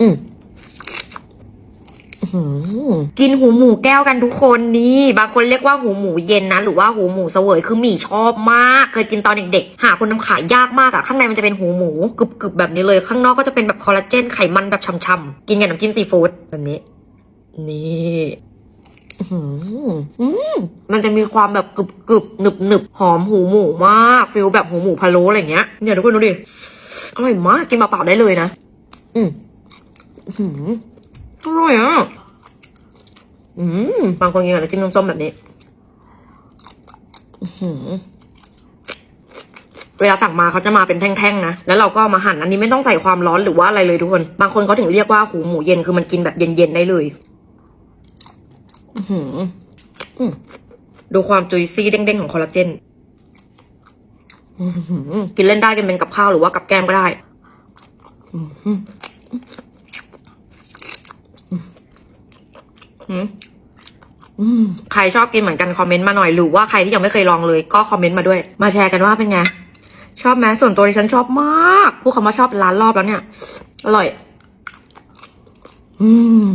อืมกินหูหมูแก้วกันทุกคนนี่บางคนเรียกว่าหูหมูเย็นนะหรือว่าหูหมูเสวยคือหมี่ชอบมาก เคยกินตอนเด็กๆหาคนทำขายยากมากอะข้างในมันจะเป็นหูหมูกรึบๆแบบนี้เลย ข้างนอกก็จะเป็นแบบคอลลาเจนไขมันแบบช่ำๆกินกับน้ำจิ้มซีฟู้ดแบบนี้ นี่มันจะมีความแบบกรึบกรึบหนึบหนึบหอมหูหมูมากฟิลแบบหูหมูพะโล้อะไรเงี้ยเนี่ยทุกคนดูดิอร่อยมากกินเปล่าๆได้เลยนะ อืม อื้อหืออร่อยอะอืมบางคนกินกับน้ำจิ้มน้ำส้มแบบนี้อื้อหือเวลาสั่งมาเขาจะมาเป็นแท่งๆนะ แล้วเราก็เอามาหั่นอันนี้ไม่ต้องใส่ความร้อนหรือว่าอะไรเลยทุกคน บางคนเขาถึงเรียกว่าหูหมูเย็นคือมันกินแบบเย็นๆได้เลย อื้อหืออืมดูความจุยซี่เด้งๆของคอลลาเจนอื้อหือกินเล่นได้กินเป็นกับข้าวหรือว่ากับแกล้มก็ได้ อื้อหืออืมอืม ใครชอบกินเหมือนกันคอมเมนต์มาหน่อยหรือว่าใครที่ยังไม่เคยลองเลยก็คอมเมนต์มาด้วย มาแชร์กันว่าเป็นไง ชอบไหมส่วนตัวดิฉันชอบมากพูดคำว่าชอบล้านรอบแล้วเนี่ย อร่อย อืม